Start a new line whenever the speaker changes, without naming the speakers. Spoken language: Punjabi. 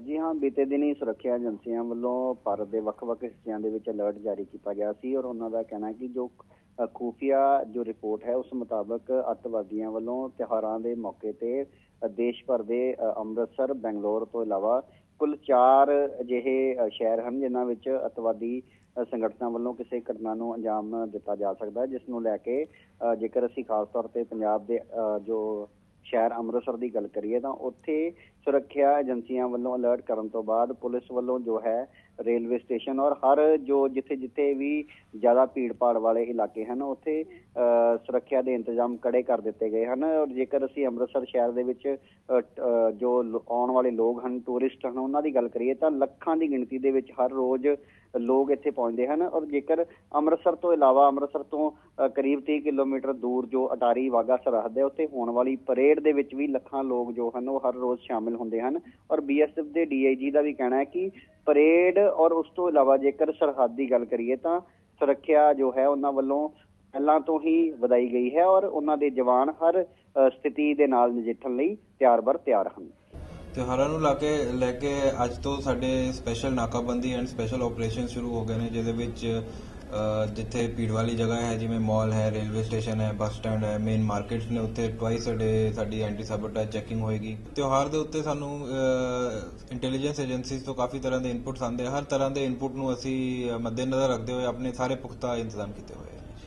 ਜੀ ਹਾਂ ਬੀਤੇ ਦਿਨੀ ਸੁਰੱਖਿਆ ਏਜੰਸੀਆਂ ਵੱਲੋਂ ਭਾਰਤ ਦੇ ਵੱਖ-ਵੱਖ ਹਿੱਸਿਆਂ ਦੇ ਵਿੱਚ ਅਲਰਟ ਜਾਰੀ ਕੀਤਾ ਗਿਆ ਸੀ ਔਰ ਉਹਨਾਂ ਦਾ ਕਹਿਣਾ ਹੈ ਕਿ ਜੋ ਅ, ਖੂਫੀਆ ਜੋ ਰਿਪੋਰਟ ਹੈ ਉਸ ਮੁਤਾਬਕ ਅੱਤਵਾਦੀਆਂ ਵੱਲੋਂ ਤਿਉਹਾਰਾਂ ਦੇ ਮੌਕੇ ਤੇ ਦੇਸ਼ ਭਰ ਦੇ ਅੰਮ੍ਰਿਤਸਰ ਬੈਂਗਲੌਰ ਤੋਂ ਇਲਾਵਾ ਕੁੱਲ 4 ਅਜਿਹੇ ਸ਼ਹਿਰ ਹਨ ਜਿਨ੍ਹਾਂ ਵਿੱਚ ਅੱਤਵਾਦੀ ਸੰਗਠਨਾਂ ਵੱਲੋਂ ਕਿਸੇ ਘਟਨਾ ਨੂੰ ਅੰਜਾਮ ਦਿੱਤਾ ਜਾ ਸਕਦਾ ਹੈ ਜਿਸ ਨੂੰ ਲੈ ਕੇ ਅ, ਜੇਕਰ ਅਸੀਂ ਖਾਸ ਤੌਰ ਤੇ ਪੰਜਾਬ ਦੇ ਅ, ਜੋ ਸ਼ਹਿਰ ਅੰਮ੍ਰਿਤਸਰ ਦੀ ਗੱਲ ਕਰੀਏ ਤਾਂ ਉੱਥੇ ਸੁਰੱਖਿਆ ਏਜੰਸੀਆਂ ਵੱਲੋਂ ਅਲਰਟ ਕਰਨ ਤੋਂ ਬਾਅਦ ਪੁਲਿਸ ਵੱਲੋਂ ਜੋ ਹੈ ਰੇਲਵੇ ਸਟੇਸ਼ਨ ਔਰ ਹਰ ਜੋ ਜਿੱਥੇ ਜਿੱਥੇ ਵੀ ਜ਼ਿਆਦਾ ਭੀੜ ਭਾੜ ਵਾਲੇ ਇਲਾਕੇ ਹਨ ਉੱਥੇ ਅ, ਸੁਰੱਖਿਆ ਦੇ ਇੰਤਜ਼ਾਮ ਕੜੇ ਕਰ ਦਿੱਤੇ ਗਏ ਹਨ ਔਰ ਜੇਕਰ ਅਸੀਂ ਅੰਮ੍ਰਿਤਸਰ ਸ਼ਹਿਰ ਦੇ ਵਿੱਚ ਜੋ ਆਉਣ ਵਾਲੇ ਲੋਕ ਹਨ ਟੂਰਿਸਟ ਹਨ ਉਹਨਾਂ ਦੀ ਗੱਲ ਕਰੀਏ ਤਾਂ ਲੱਖਾਂ ਦੀ ਗਿਣਤੀ ਦੇ ਵਿੱਚ ਹਰ ਰੋਜ਼ ਲੋਕ ਇੱਥੇ ਪਹੁੰਚਦੇ ਹਨ ਔਰ ਜੇਕਰ ਅੰਮ੍ਰਿਤਸਰ ਤੋਂ ਇਲਾਵਾ ਅੰਮ੍ਰਿਤਸਰ ਤੋਂ ਕਰੀਬ 30 ਕਿਲੋਮੀਟਰ ਦੂਰ ਜੋ ਅਟਾਰੀ ਵਾਗਾ ਸਰਹੱਦ ਹੈ ਉੱਥੇ ਹੋਣ ਵਾਲੀ ਪਰੇਡ ਦੇ ਵਿੱਚ ਵੀ ਲੱਖਾਂ ਲੋਕ ਜੋ ਹਨ ਉਹ ਹਰ ਰੋਜ਼ ਸ਼ਾਮਿਲ ਹੁੰਦੇ ਹਨ ਔਰ ਬੀਐਸਐਫ ਦੇ ਡੀਆਈਜੀ ਦਾ ਵੀ ਕਹਿਣਾ ਹੈ ਕਿ ਪਰੇਡ ਔਰ ਉਸ ਤੋਂ ਇਲਾਵਾ ਜੇਕਰ ਸਰਹੱਦ ਦੀ ਗੱਲ ਕਰੀਏ ਤਾਂ ਸੁਰੱਖਿਆ ਜੋ ਹੈ ਉਹਨਾਂ ਵੱਲੋਂ ਪਹਿਲਾਂ ਤੋਂ ਹੀ ਵਧਾਈ ਗਈ ਹੈ ਔਰ ਉਹਨਾਂ ਦੇ ਜਵਾਨ ਹਰ ਸਥਿਤੀ ਦੇ ਨਾਲ ਨਜਿੱਠਣ ਲਈ ਤਿਆਰ-ਬਰ ਤਿਆਰ ਹਨ।
ਤਿਉਹਾਰਾਂ ਨੂੰ ਲਾ ਕੇ, ਲੈ ਕੇ ਅੱਜ ਤੋਂ ਸਾਡੇ ਸਪੈਸ਼ਲ ਨਾਕਾਬੰਦੀ ਐਂਡ ਸਪੈਸ਼ਲ ਆਪਰੇਸ਼ਨ ਸ਼ੁਰੂ ਹੋ ਗਏ ਨੇ, ਜਿਹਦੇ ਵਿੱਚ ਜਿੱਥੇ ਭੀੜ ਵਾਲੀ ਜਗ੍ਹਾ ਹੈ, ਜਿਵੇਂ ਮਾਲ ਹੈ ਰੇਲਵੇ ਸਟੇਸ਼ਨ ਹੈ ਬੱਸ ਸਟੈਂਡ ਹੈ ਮੇਨ ਮਾਰਕੀਟਸ ਨੇ ਉੱਥੇ ਟਵਾਈਸ ਅ ਸਾਡੀ ਐਂਟੀ ਸਾਬੋਟੇਜ ਚੈਕਿੰਗ ਹੋਏਗੀ ਤਿਉਹਾਰ ਦੇ ਉੱਤੇ ਸਾਨੂੰ ਇੰਟੈਲੀਜੈਂਸ ਏਜੰਸੀਜ਼ ਤੋਂ ਕਾਫੀ ਤਰ੍ਹਾਂ ਦੇ ਇਨਪੁਟਸ ਆਉਂਦੇ ਆ। ਹਰ ਤਰ੍ਹਾਂ ਦੇ ਇਨਪੁਟ ਨੂੰ ਅਸੀਂ ਮੱਦੇਨਜ਼ਰ ਰੱਖਦੇ ਹੋਏ ਆਪਣੇ ਸਾਰੇ ਪੁਖਤਾ ਇੰਤਜ਼ਾਮ ਕੀਤੇ ਹੋਏ